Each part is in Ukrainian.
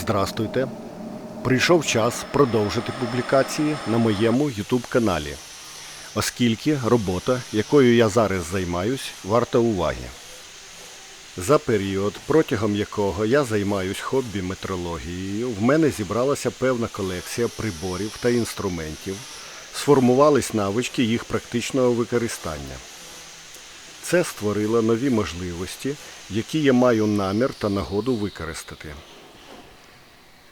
Здрастуйте! Прийшов час продовжити публікації на моєму YouTube каналі, оскільки робота, якою я зараз займаюсь, варта уваги. За період, протягом якого я займаюсь хобі метрологією, в мене зібралася певна колекція приборів та інструментів, сформувались навички їх практичного використання. Це створило нові можливості, які я маю намір та нагоду використати.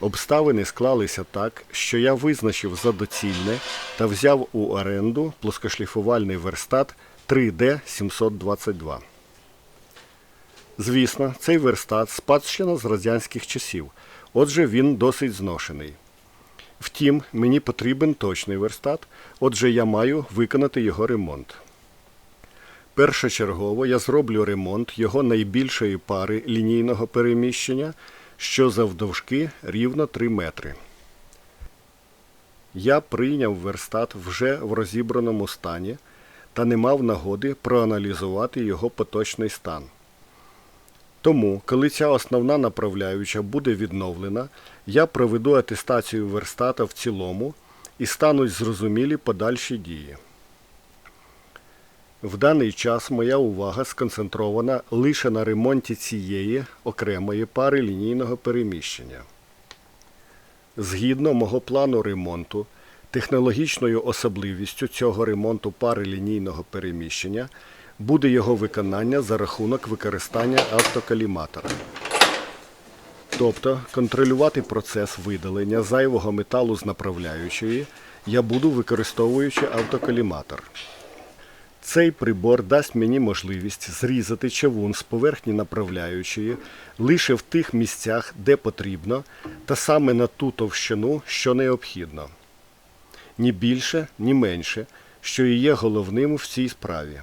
Обставини склалися так, що я визначив за доцільне та взяв у оренду плоскошліфувальний верстат 3D 722. Звісно, цей верстат спадщина з радянських часів, отже, він досить зношений. Втім, мені потрібен точний верстат, отже, я маю виконати його ремонт. Першочергово я зроблю ремонт його найбільшої пари лінійного переміщення, що завдовжки рівно 3 метри. Я прийняв верстат вже в розібраному стані та не мав нагоди проаналізувати його поточний стан. Тому, коли ця основна направляюча буде відновлена, я проведу атестацію верстата в цілому і стануть зрозумілі подальші дії. В даний час моя увага сконцентрована лише на ремонті цієї окремої пари лінійного переміщення. Згідно мого плану ремонту, технологічною особливістю цього ремонту пари лінійного переміщення буде його виконання за рахунок використання автокаліматора. Тобто контролювати процес видалення зайвого металу з направляючої я буду використовуючи автокаліматор. Цей прибор дасть мені можливість зрізати чавун з поверхні направляючої лише в тих місцях, де потрібно, та саме на ту товщину, що необхідно. Ні більше, ні менше, що і є головним в цій справі.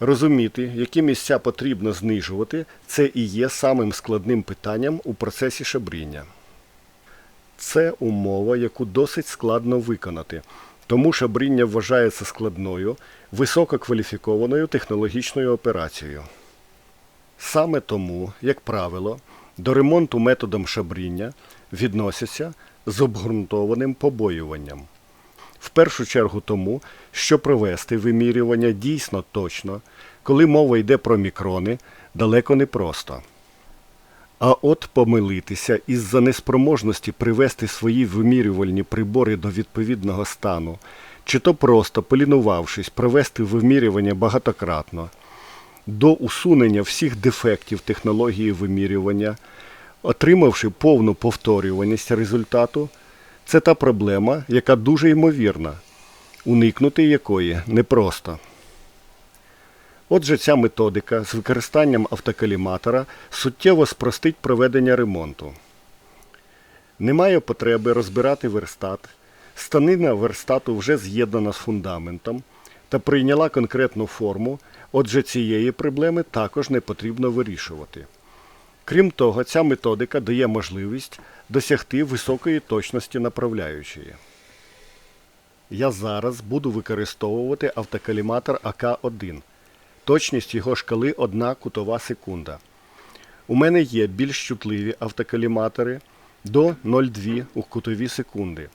Розуміти, які місця потрібно знижувати, це і є самим складним питанням у процесі шабріння. Це умова, яку досить складно виконати, тому шабріння вважається складною, висококваліфікованою технологічною операцією. Саме тому, як правило, до ремонту методом шабріння відносяться з обґрунтованим побоюванням. В першу чергу тому, що провести вимірювання дійсно точно, коли мова йде про мікрони, далеко не просто. А от помилитися із-за неспроможності привести свої вимірювальні прибори до відповідного стану, чи то просто, полінувавшись, провести вимірювання багатократно, до усунення всіх дефектів технології вимірювання, отримавши повну повторюваність результату, це та проблема, яка дуже ймовірна, уникнути якої непросто. Отже, ця методика з використанням автокаліматора суттєво спростить проведення ремонту. Немає потреби розбирати верстат. Станина верстату вже з'єднана з фундаментом та прийняла конкретну форму, отже, цієї проблеми також не потрібно вирішувати. Крім того, ця методика дає можливість досягти високої точності направляючої. Я зараз буду використовувати автокаліматор АК-1. Точність його шкали 1 кутова секунда. У мене є більш чутливі автокаліматори до 0,2 у кутові секунди.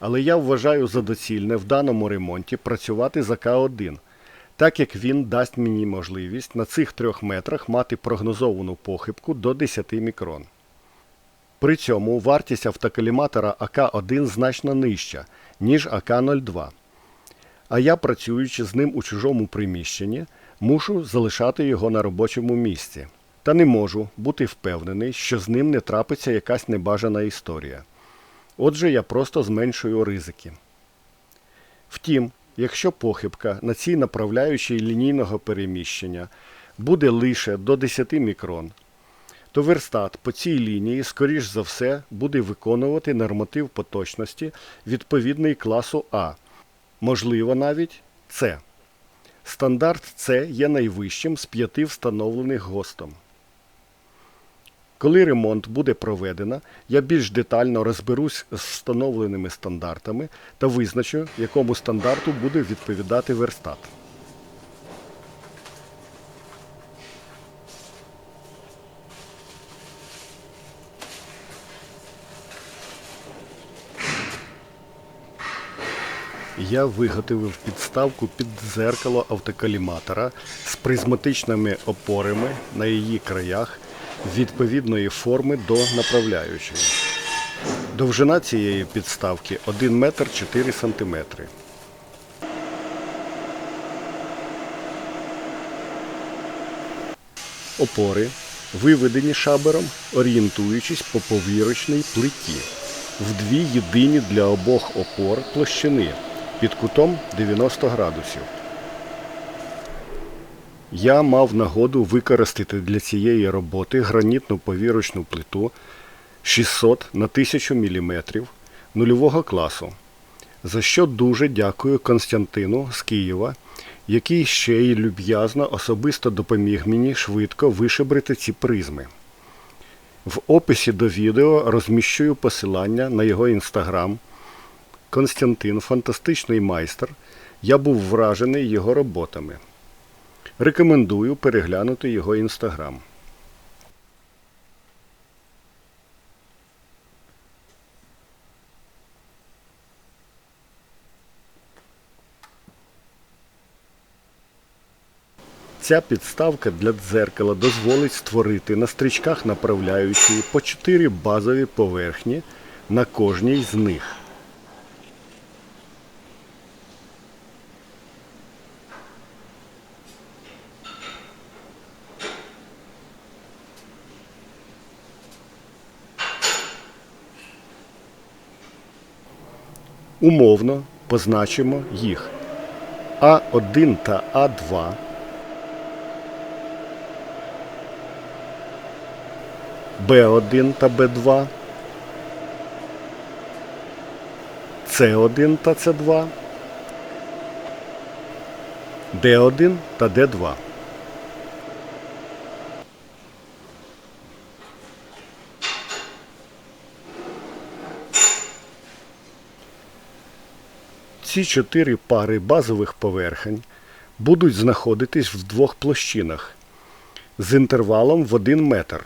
Але я вважаю за доцільне в даному ремонті працювати з АК-1, так як він дасть мені можливість на цих трьох метрах мати прогнозовану похибку до 10 мікрон. При цьому вартість автокаліматора АК-1 значно нижча, ніж АК-02. А я, працюючи з ним у чужому приміщенні, мушу залишати його на робочому місці. Та не можу бути впевнений, що з ним не трапиться якась небажана історія. Отже, я просто зменшую ризики. Втім, якщо похибка на цій направляючій лінійного переміщення буде лише до 10 мікрон, то верстат по цій лінії, скоріш за все, буде виконувати норматив поточності відповідний класу А, можливо, навіть С. Стандарт С є найвищим з п'яти встановлених ГОСТом. Коли ремонт буде проведено, я більш детально розберусь з встановленими стандартами та визначу, якому стандарту буде відповідати верстат. Я виготовив підставку під дзеркало автокаліматора з призматичними опорами на її краях відповідної форми до направляючої. Довжина цієї підставки 1 метр 4 сантиметри. Опори виведені шабером, орієнтуючись по повірочній плиті в дві єдині для обох опор площини під кутом 90 градусів. Я мав нагоду використати для цієї роботи гранітну повірочну плиту 600 на 1000 мм нульового класу, за що дуже дякую Константину з Києва, який ще й люб'язно особисто допоміг мені швидко вишибрити ці призми. В описі до відео розміщую посилання на його інстаграм. Константин фантастичний майстер. Я був вражений його роботами. Рекомендую переглянути його інстаграм. Ця підставка для дзеркала дозволить створити на стрічках направляючої по 4 базові поверхні на кожній з них. Умовно позначимо їх. А1 та А2 Б1 та Б2, С1 та С2, Д1 та Д2. Ці чотири пари базових поверхень будуть знаходитись в двох площинах з інтервалом в 1 метр.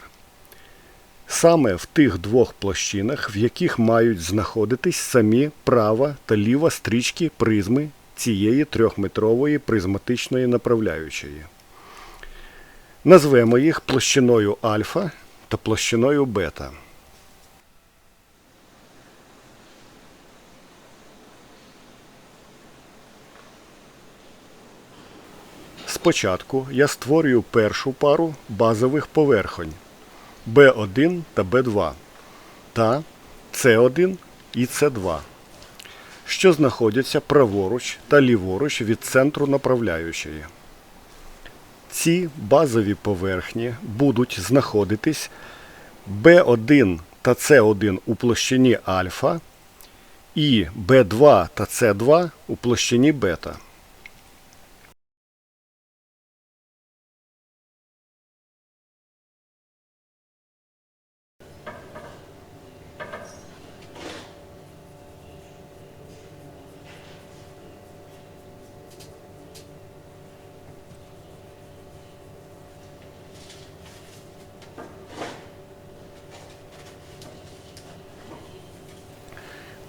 Саме в тих двох площинах, в яких мають знаходитись самі права та ліва стрічки призми цієї трьохметрової призматичної направляючої. Назвемо їх площиною альфа та площиною бета. Спочатку я створюю першу пару базових поверхонь. Б1 та Б2 та С1 і С2, що знаходяться праворуч та ліворуч від центру направляючої. Ці базові поверхні будуть знаходитись Б1 та С1 у площині альфа і Б2 та С2 у площині бета.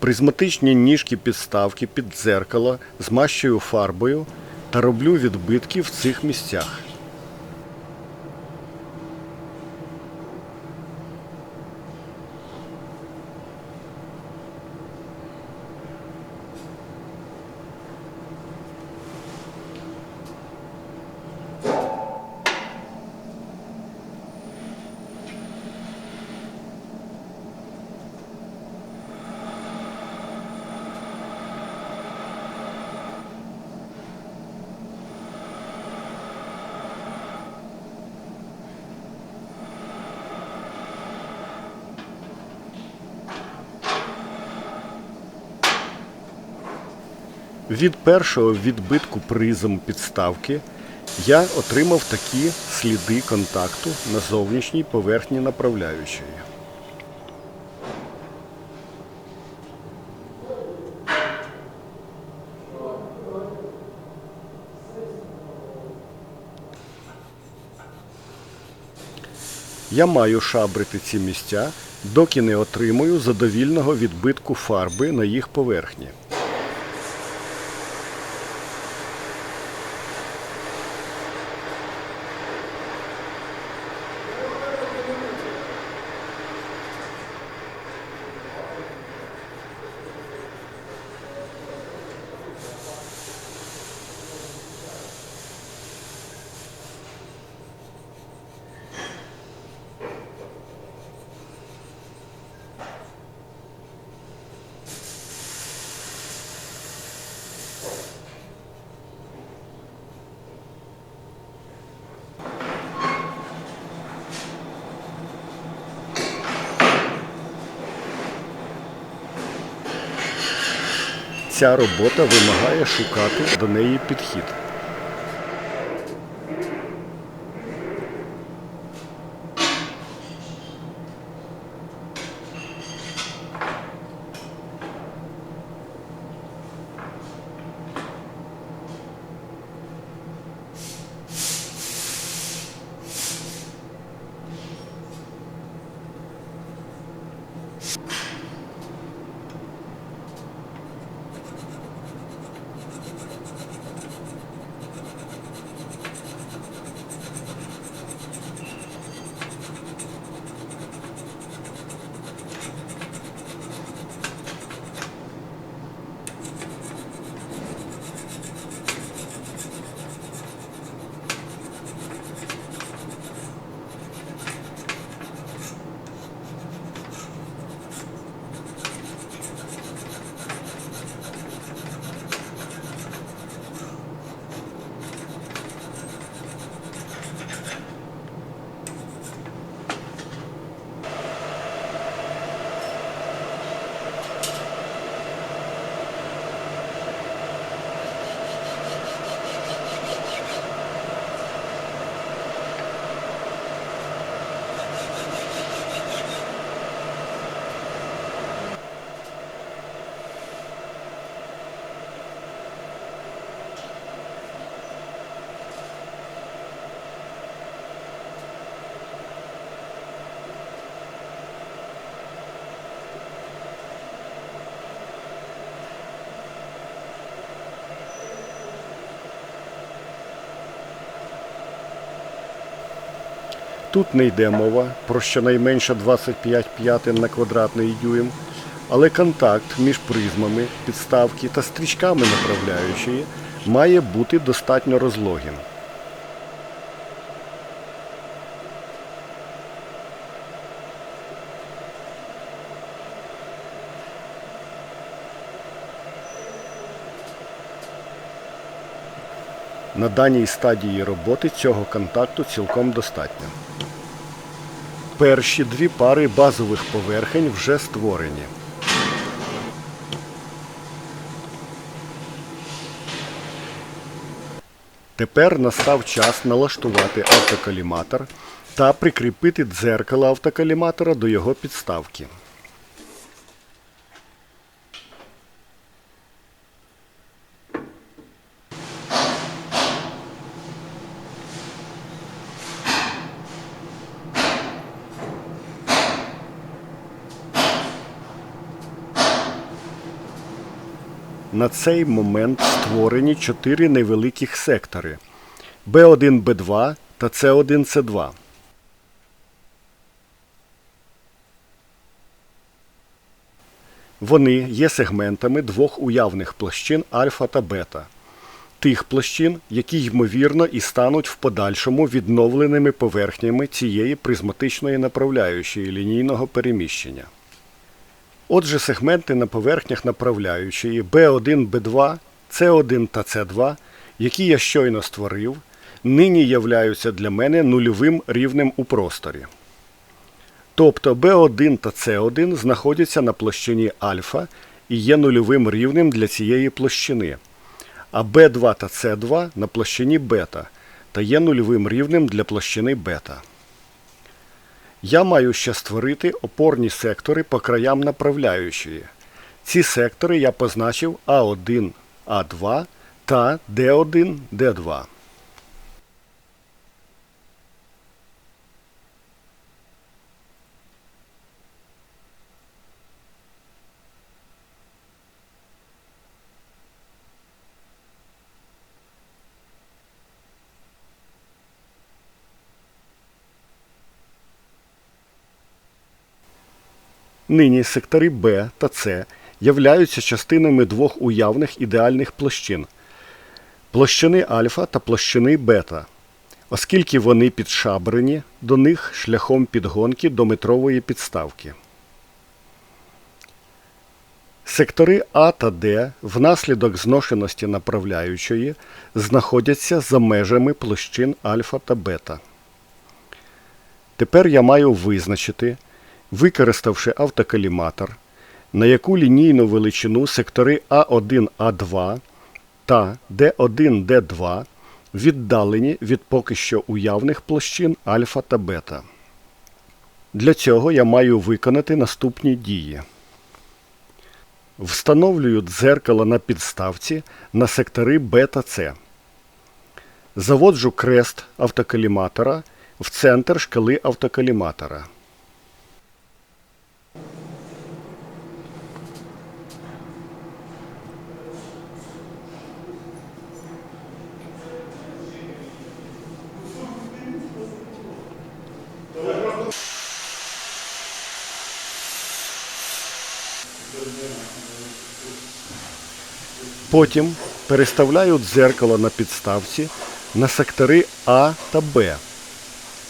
Призматичні ніжки підставки під дзеркало змащую фарбою та роблю відбитки в цих місцях. Від першого відбитку призм підставки я отримав такі сліди контакту на зовнішній поверхні направляючої. Я маю шабрити ці місця, доки не отримую задовільного відбитку фарби на їх поверхні. Ця робота вимагає шукати до неї підхід. Тут не йде мова про щонайменше 25 п'ятин на квадратний дюйм, але контакт між призмами, підставки та стрічками направляючої має бути достатньо розлогим. На даній стадії роботи цього контакту цілком достатньо. Перші дві пари базових поверхень вже створені. Тепер настав час налаштувати автокаліматор та прикріпити дзеркало автокаліматора до його підставки. На цей момент створені чотири невеликих сектори B1, B2 та C1, C2. Вони є сегментами двох уявних площин альфа та бета. Тих площин, які ймовірно і стануть в подальшому відновленими поверхнями цієї призматичної направляючої лінійного переміщення. Отже, сегменти на поверхнях направляючої B1, B2, C1 та C2, які я щойно створив, нині являються для мене нульовим рівнем у просторі. Тобто B1 та C1 знаходяться на площині альфа і є нульовим рівнем для цієї площини, а B2 та C2 на площині бета та є нульовим рівнем для площини бета. Я маю ще створити опорні сектори по краям направляючої. Ці сектори я позначив А1, А2 та Д1, Д2. Нині сектори Б та С являються частинами двох уявних ідеальних площин площини альфа та площини бета, оскільки вони підшабрені до них шляхом підгонки до метрової підставки. Сектори А та Д внаслідок зношеності направляючої знаходяться за межами площин альфа та бета. Тепер я маю визначити, використавши автокаліматор, на яку лінійну величину сектори А1, А2 та Д1, Д2 віддалені від поки що уявних площин альфа та бета. Для цього я маю виконати наступні дії. Встановлюю дзеркало на підставці на сектори Б та С. Заводжу крест автокаліматора в центр шкали автокаліматора. Потім переставляю дзеркало на підставці на сектори А та Б.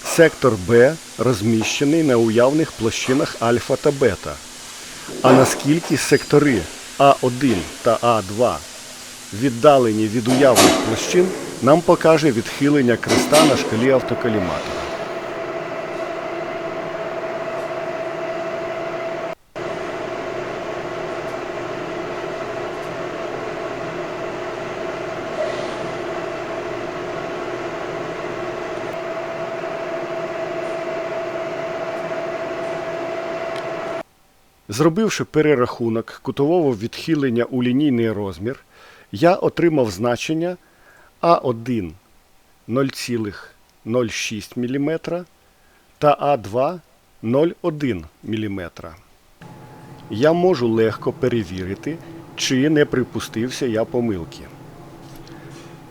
Сектор Б розміщений на уявних площинах альфа та бета. А наскільки сектори А1 та А2 віддалені від уявних площин, нам покаже відхилення креста на шкалі автокаліматора. Зробивши перерахунок кутового відхилення у лінійний розмір, я отримав значення А1 0,06 мм та А2 0,1 мм. Я можу легко перевірити, чи не припустився я помилки.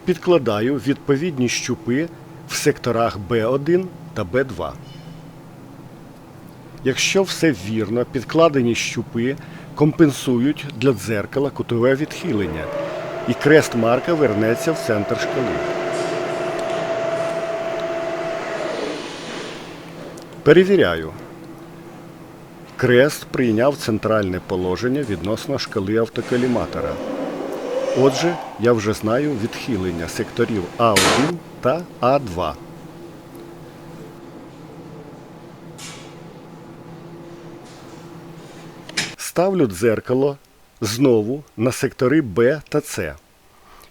Підкладаю відповідні щупи в секторах Б1 та Б2. Якщо все вірно, підкладені щупи компенсують для дзеркала кутове відхилення, і крест марка вернеться в центр шкали. Перевіряю. Крест прийняв центральне положення відносно шкали автокаліматора. Отже, я вже знаю відхилення секторів А1 та А2. Ставлю дзеркало знову на сектори Б та С.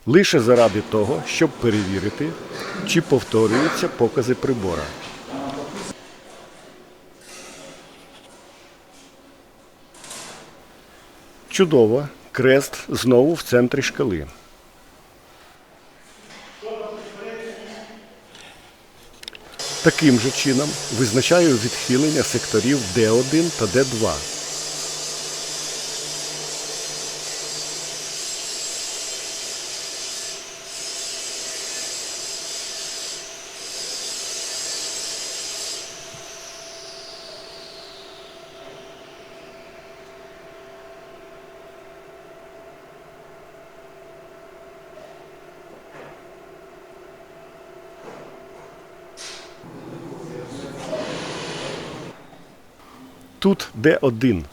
Лише заради того, щоб перевірити, чи повторюються покази прибора. Чудово. Крест знову в центрі шкали. Таким же чином визначаю відхилення секторів D1 та D2. Тут Д1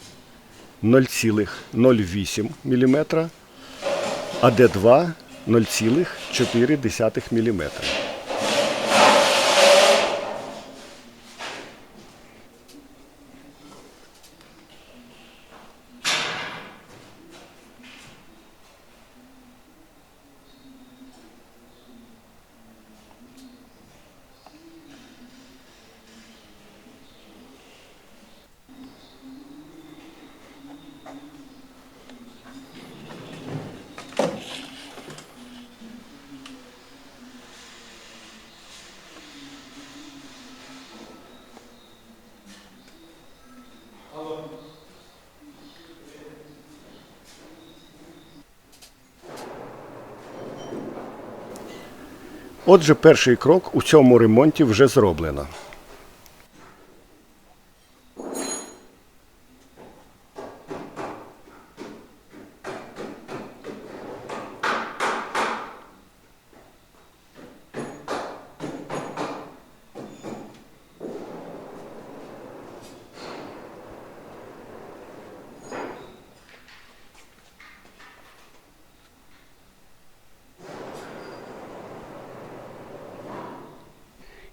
0,08 мм, а Д2 0,4 мм. Отже, перший крок у цьому ремонті вже зроблено.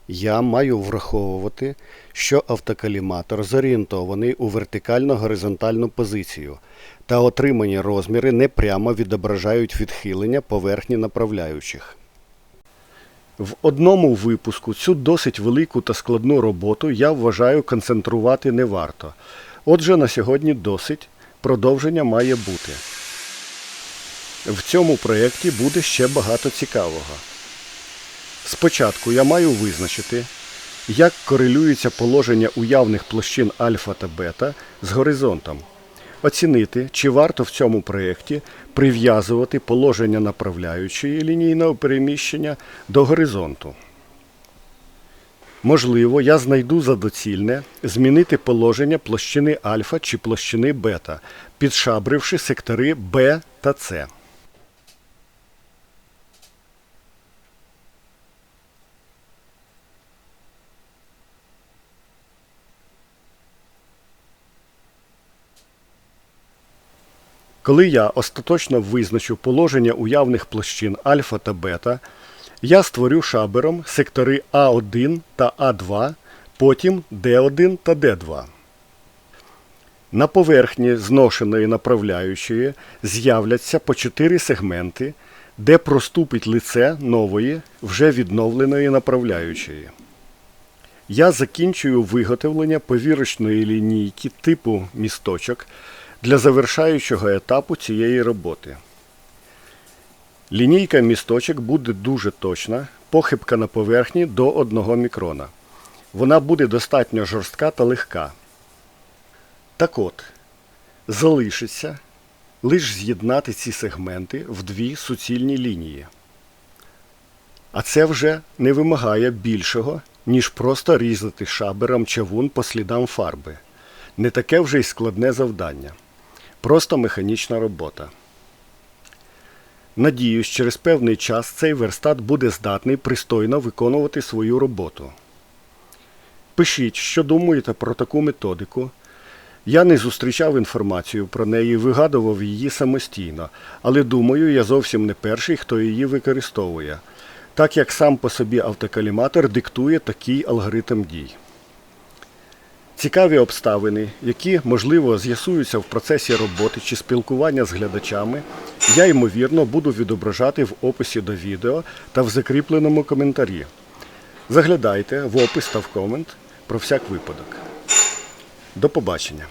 Я маю враховувати, що автокаліматор зорієнтований у вертикально-горизонтальну позицію, та отримані розміри непрямо відображають відхилення поверхні направляючих. В одному випуску цю досить велику та складну роботу я вважаю концентрувати не варто. Отже, на сьогодні досить. Продовження має бути. В цьому проєкті буде ще багато цікавого. Спочатку я маю визначити, як корелюється положення уявних площин альфа та бета з горизонтом. Оцінити, чи варто в цьому проєкті прив'язувати положення направляючої лінійного переміщення до горизонту. Можливо, я знайду за доцільне змінити положення площини альфа чи площини бета, підшабривши сектори Б та С. Коли я остаточно визначу положення уявних площин альфа та бета, я створю шабером сектори А1 та А2, потім Д1 та Д2. На поверхні зношеної направляючої з'являться по чотири сегменти, де проступить лице нової, вже відновленої направляючої. Я закінчую виготовлення повірочної лінійки типу місточок для завершаючого етапу цієї роботи. Лінійка місточок буде дуже точна, похибка на поверхні до 1 мікрона. Вона буде достатньо жорстка та легка. Так от, залишиться лише з'єднати ці сегменти в дві суцільні лінії. А це вже не вимагає більшого, ніж просто різати шабером чавун по слідам фарби. Не таке вже й складне завдання. Просто механічна робота. Надіюсь, через певний час цей верстат буде здатний пристойно виконувати свою роботу. Пишіть, що думаєте про таку методику. Я не зустрічав інформацію про неї, вигадував її самостійно, але думаю, я зовсім не перший, хто її використовує, так як сам по собі автокаліматор диктує такий алгоритм дій. Цікаві обставини, які, можливо, з'ясуються в процесі роботи чи спілкування з глядачами, я, ймовірно, буду відображати в описі до відео та в закріпленому коментарі. Заглядайте в опис та в комент про всяк випадок. До побачення!